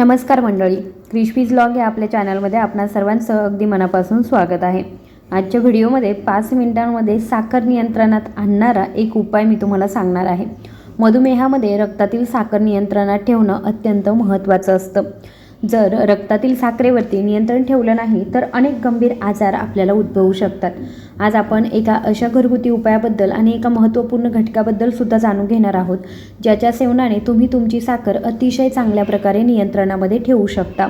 नमस्कार मंडळी क्रिशपीज ब्लॉग या आपल्या चॅनलमध्ये आपणा सर्वांचं अगदी मनापासून स्वागत आहे. आजच्या व्हिडिओमध्ये पाच मिनिटांमध्ये साखर नियंत्रणात आणणारा एक उपाय मी तुम्हाला सांगणार आहे. मधुमेहामध्ये रक्तातील साखर नियंत्रणात ठेवणं अत्यंत महत्त्वाचं असतं. जर रक्तातील साखरेवरती नियंत्रण ठेवलं नाही तर अनेक गंभीर आजार आपल्याला उद्भवू शकतात. आज आपण एका अशा घरगुती उपायाबद्दल आणि एका महत्त्वपूर्ण घटकाबद्दल सुद्धा जाणून घेणार आहोत ज्याच्या सेवनाने तुम्ही तुमची साखर अतिशय चांगल्या प्रकारे नियंत्रणामध्ये ठेवू शकता.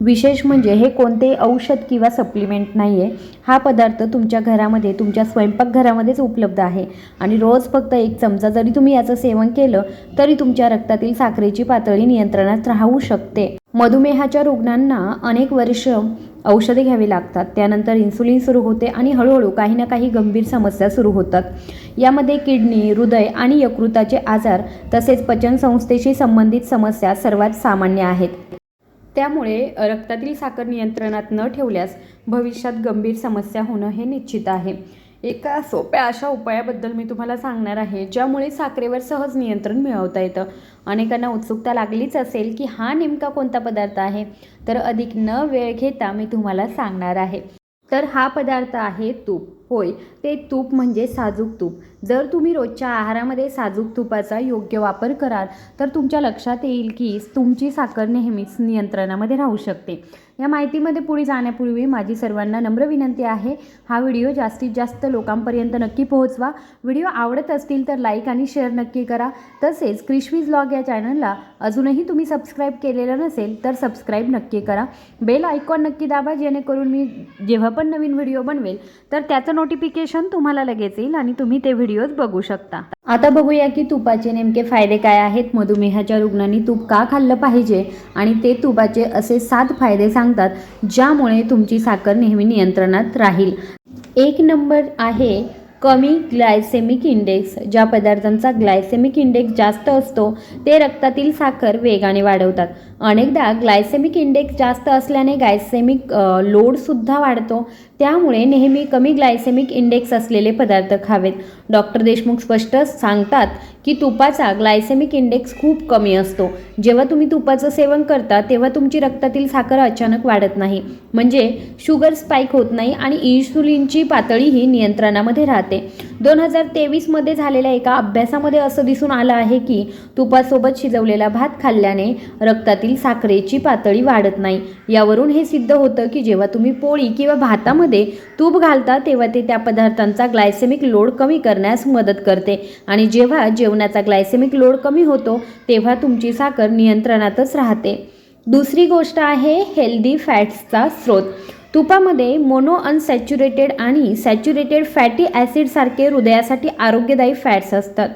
विशेष म्हणजे हे कोणते औषध किंवा सप्लिमेंट नाही आहे हा पदार्थ तुमच्या घरामध्ये तुमच्या स्वयंपाकघरामध्येच उपलब्ध आहे आणि रोज फक्त एक चमचा जरी तुम्ही याचं सेवन केलं तरी तुमच्या रक्तातील साखरेची पातळी नियंत्रणात राहू शकते. मधुमेहाच्या रुग्णांना अनेक वर्ष औषधे घ्यावी लागतात. त्यानंतर इन्सुलिन सुरू होते आणि हळूहळू काही ना काही गंभीर समस्या सुरू होतात. यामध्ये किडनी हृदय आणि यकृताचे आजार तसेच पचनसंस्थेशी संबंधित समस्या सर्वात सामान्य आहेत. त्यामुळे रक्तातील साखर नियंत्रणात न ठेवल्यास भविष्यात गंभीर समस्या होणं हे निश्चित आहे. एका सोप्या अशा उपायाबद्दल मी तुम्हाला सांगणार आहे ज्यामुळे साखरेवर सहज नियंत्रण मिळवता येतं. अनेकांना उत्सुकता लागलीच असेल की हा नेमका कोणता पदार्थ आहे तर अधिक न वेळ घेता मी तुम्हाला सांगणार आहे. तर हा पदार्थ आहे तूप. होय ते तूप म्हणजे साजूक तूप. जर तुम्ही रोजच्या आहारामध्ये साजूक तुपाचा योग्य वापर कराल तर तुमच्या लक्षात येईल की तुमची साखर नेहमीच नियंत्रणामध्ये राहू शकते. या माहितीमध्ये पुढे जाण्यापूर्वी माझी सर्वांना नम्र विनंती आहे हा व्हिडिओ जास्तीत जास्त लोकांपर्यंत नक्की पोहोचवा. व्हिडिओ आवडत असतील तर लाईक आणि शेअर नक्की करा. तसेच क्रिशवीज ब्लॉग या चॅनलला अजूनही तुम्ही सबस्क्राईब केलेलं नसेल तर सबस्क्राईब नक्की करा. बेल आयकॉन नक्की दाबा जेणेकरून मी जेव्हा पण नवीन व्हिडिओ बनवेल तर त्याचं नोटिफिकेशन तुम्हाला लगेच येईल आणि तुम्ही ते व्हिडिओज बघू शकता. आता बघूया की तुपाचे नेमके फायदे काय आहेत. मधुमेहाच्या रुग्णांनी तूप का खाल्लं पाहिजे? आणि ते तुपाचे असे सात फायदे सांगतात ज्यामुळे तुमची साखर नेहमी नियंत्रणात राहील. एक नंबर आहे कमी ग्लायसेमिक इंडेक्स ज्या पदार्थांचा ग्लायसेमिक इंडेक्स जास्त असतो ते रक्तातील साखर वेगाने वाढवतात. अनेकदा ग्लायसेमिक इंडेक्स जास्त असल्याने ग्लायसेमिक लोडसुद्धा वाढतो. त्यामुळे नेहमी कमी ग्लायसेमिक इंडेक्स असलेले पदार्थ खावेत. डॉक्टर देशमुख स्पष्ट सांगतात की तुपाचा ग्लायसेमिक इंडेक्स खूप कमी असतो. जेव्हा तुम्ही तुपाचं सेवन करता तेव्हा तुमची रक्तातील साखर अचानक वाढत नाही. म्हणजे शुगर स्पाईक होत नाही आणि इन्सुलिनची पातळीही नियंत्रणामध्ये राहते. दोन हजार तेवीसमध्ये झालेल्या एका अभ्यासामध्ये असं दिसून आलं आहे की तुपासोबत शिजवलेला भात खाल्ल्याने रक्तातील साखरेची पातळी वाढत नाही. यावरून हे सिद्ध होतं की जेव्हा तुम्ही पोळी किंवा भातामध्ये तूप घालता तेव्हा ते त्या पदार्थांचा ग्लायसेमिक लोड कमी करण्यास मदत करते. आणि जेव्हा जेवणाचा ग्लायसेमिक लोड कमी होतो तेव्हा तुमची साखर नियंत्रणातच राहते. दुसरी गोष्ट आहे हेल्दी फॅट्सचा स्रोत. तुपामध्ये मोनो अनसॅच्युरेटेड आणि सॅच्युरेटेड फॅटी ॲसिडसारखे हृदयासाठी आरोग्यदायी फॅट्स असतात.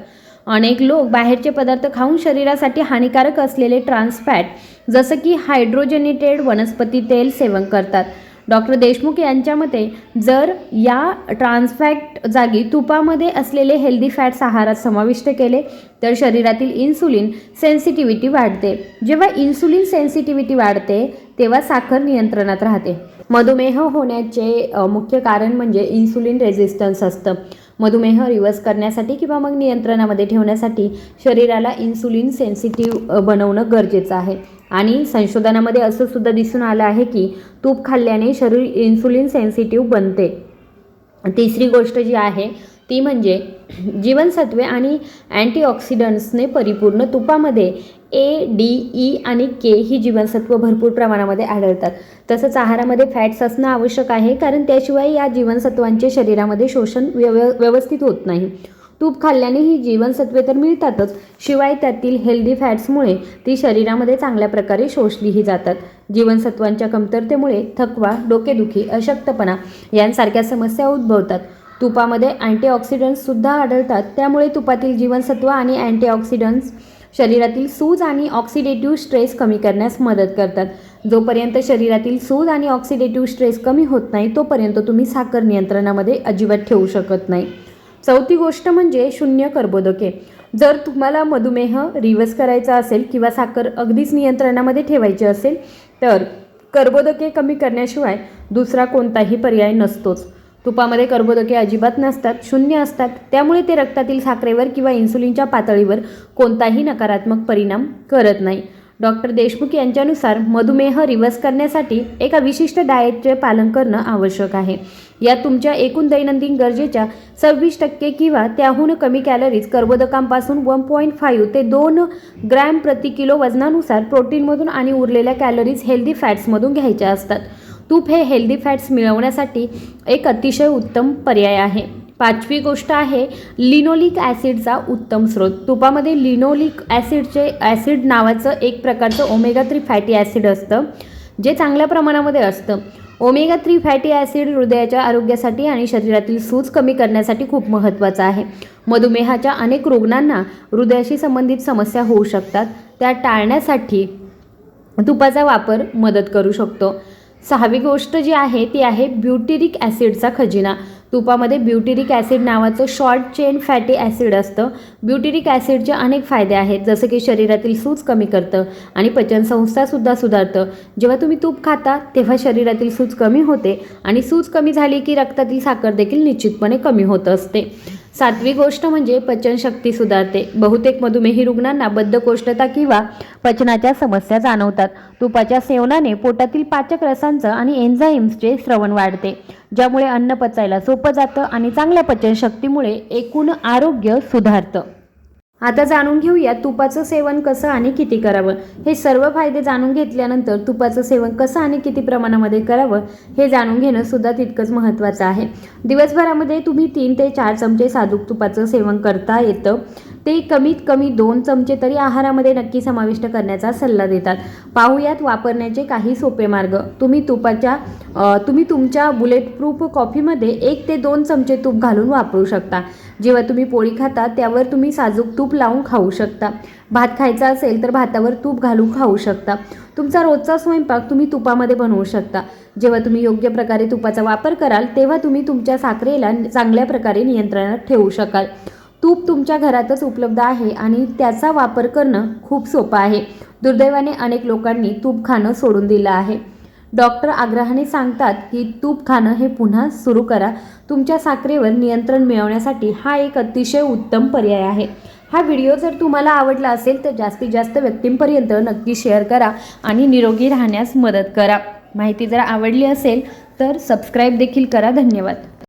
अनेक लोक बाहेरचे पदार्थ खाऊन शरीरासाठी हानिकारक असलेले ट्रान्सफॅट जसं की हायड्रोजनेटेड वनस्पती तेल सेवन करतात. डॉक्टर देशमुख यांच्या मते जर या ट्रान्सफॅक्ट जागी तुपामध्ये असलेले हेल्दी फॅट्स आहारात समाविष्ट केले तर शरीरातील इन्सुलिन सेन्सिटिव्हिटी वाढते. जेव्हा इन्सुलिन सेन्सिटिव्हिटी वाढते तेव्हा साखर नियंत्रणात राहते. मधुमेह होण्याचे मुख्य कारण म्हणजे इन्सुलिन रेझिस्टन्स असतं. मधुमेह रिव्हर्स करण्यासाठी किंवा मग नियंत्रणामध्ये ठेवण्यासाठी शरीराला इन्सुलिन सेन्सिटिव्ह बनवणं गरजेचं आहे. आणि संशोधनामध्ये असं सुद्धा दिसून आलं आहे की तूप खाल्ल्याने शरीर इन्सुलिन सेन्सिटिव्ह बनते. तिसरी गोष्ट जी आहे ती म्हणजे जीवनसत्वे आणि अँटीऑक्सिडंट्सने परिपूर्ण तुपामध्ये ए डी ई आणि के ही जीवनसत्व भरपूर प्रमाणामध्ये आढळतात. तसंच आहारामध्ये फॅट्स असणं आवश्यक आहे कारण त्याशिवाय या जीवनसत्वांचे शरीरामध्ये शोषण व्यव व्यवस्थित होत नाही. तूप खाल्ल्याने ही जीवनसत्वे तर मिळतातच. शिवाय त्यातील हेल्दी फॅट्समुळे ती शरीरामध्ये चांगल्या प्रकारे शोषलीही जातात. जीवनसत्वांच्या कमतरतेमुळे थकवा डोकेदुखी अशक्तपणा यांसारख्या समस्या उद्भवतात. तुपामध्ये अँटीऑक्सिडंट्ससुद्धा आढळतात. त्यामुळे तुपातील जीवनसत्व आणि अँटीऑक्सिडंट्स शरीरातील सूज आणि ऑक्सिडेटिव्ह स्ट्रेस कमी करण्यास मदत करतात. जोपर्यंत शरीरातील सूज आणि ऑक्सिडेटिव्ह स्ट्रेस कमी होत नाही तोपर्यंत तुम्ही साखर नियंत्रणामध्ये अजिबात ठेवू शकत नाही. चौथी गोष्ट म्हणजे शून्य कर्बोदके. जर तुम्हाला मधुमेह रिवर्स करायचा असेल किंवा साखर अगदीच नियंत्रणामध्ये ठेवायची असेल तर कर्बोदके कमी करण्याशिवाय दुसरा कोणताही पर्याय नसतोच. तुपामध्ये कर्बोदके अजिबात नसतात शून्य असतात. त्यामुळे ते रक्तातील साखरेवर किंवा इन्सुलिनच्या पातळीवर कोणताही नकारात्मक परिणाम करत नाही. डॉक्टर देशमुख यांच्यानुसार मधुमेह रिवर्स करण्यासाठी एका विशिष्ट डाएटचे पालन करणं आवश्यक आहे. यात तुमच्या एकूण दैनंदिन गरजेच्या सव्वीस टक्के किंवा त्याहून कमी कॅलरीज कर्बोदकांपासून वन पॉईंट फाईव्ह ते दोन ग्रॅम प्रति किलो वजनानुसार प्रोटीनमधून आणि उरलेल्या कॅलरीज हेल्दी फॅट्समधून घ्यायच्या असतात. तूप हे हेल्दी फॅट्स मिळवण्यासाठी एक अतिशय उत्तम पर्याय आहे. पाचवी गोष्ट आहे लिनोलिक ॲसिडचा उत्तम स्रोत. तुपामध्ये लिनोलिक ॲसिडचे ॲसिड नावाचं एक प्रकारचं ओमेगा थ्री फॅटी ॲसिड असतं जे चांगल्या प्रमाणामध्ये असतं. ओमेगा थ्री फॅटी ॲसिड हृदयाच्या आरोग्यासाठी आणि शरीरातील सूज कमी करण्यासाठी खूप महत्त्वाचं आहे. मधुमेहाच्या अनेक रुग्णांना हृदयाशी संबंधित समस्या होऊ शकतात. त्या टाळण्यासाठी तुपाचा वापर मदत करू शकतो. सहावी गोष्ट जी आहे ती आहे ब्युटिरिक ॲसिडचा खजिना. तुपामध्ये ब्युटिरिक ॲसिड नावाचं शॉर्ट चेन फॅटी ॲसिड असतं. ब्युटिरिक ॲसिडचे अनेक फायदे आहेत जसं की शरीरातील सूज कमी करतं आणि पचनसंस्थासुद्धा सुधारतं. जेव्हा तुम्ही तूप खाता तेव्हा शरीरातील सूज कमी होते आणि सूज कमी झाली की रक्तातील साखर देखील निश्चितपणे कमी होत असते. सातवी गोष्ट म्हणजे पचनशक्ती सुधारते. बहुतेक मधुमेही रुग्णांना बद्धकोष्ठता किंवा पचनाच्या समस्या जाणवतात. तुपाच्या सेवनाने पोटातील पाचक रसांचं आणि एन्झाईम्सचे श्रवण वाढते ज्यामुळे अन्न पचायला सोपं जातं आणि चांगल्या पचनशक्तीमुळे एकूण आरोग्य सुधारतं. आता जाणून घेऊया तुपाचं सेवन कसं आणि किती करावं. हे सर्व फायदे जाणून घेतल्यानंतर तुपाचं सेवन कसं आणि किती प्रमाणामध्ये करावं हे जाणून घेणं सुद्धा तितकंच महत्त्वाचं आहे. दिवसभरामध्ये तुम्ही तीन ते चार चमचे साधूक तुपाचं सेवन करता येतं. ते कमीत कमी दोन चमचे तरी आहारामध्ये नक्की समाविष्ट करण्याचा सल्ला देतात. पाहूयात वापरण्याचे काही सोपे मार्ग. तुम्ही तुपाच्या तुम्ही तुमच्या बुलेट प्रूफ कॉफीमध्ये एक ते दोन चमचे तूप घालून वापरू शकता. जेव्हा तुम्ही पोळी खाता त्यावर तुम्ही साजूक तूप लावून खाऊ शकता. भात खायचा असेल तर भातावर तूप घालून खाऊ शकता. तुमचा रोजचा स्वयंपाक तुम्ही तुपामध्ये बनवू शकता. जेव्हा तुम्ही योग्य प्रकारे तुपाचा वापर कराल तेव्हा तुम्ही तुमच्या साखरेला चांगल्या प्रकारे नियंत्रणात ठेवू शकाल. तूप तुमच्या घरातच उपलब्ध आहे आणि त्याचा वापर करणं खूप सोपं आहे. दुर्दैवाने अनेक लोकांनी तूप खाणं सोडून दिलं आहे. डॉक्टर आग्रहाने सांगतात की तूप खाणं हे पुन्हा सुरू करा. तुमच्या साखरेवर नियंत्रण मिळवण्यासाठी हा एक अतिशय उत्तम पर्याय आहे. हा व्हिडिओ जर तुम्हाला आवडला असेल तर जास्तीत जास्त व्यक्तींपर्यंत नक्की शेअर करा आणि निरोगी राहण्यास मदत करा. माहिती जर आवडली असेल तर सबस्क्राईब देखील करा. धन्यवाद.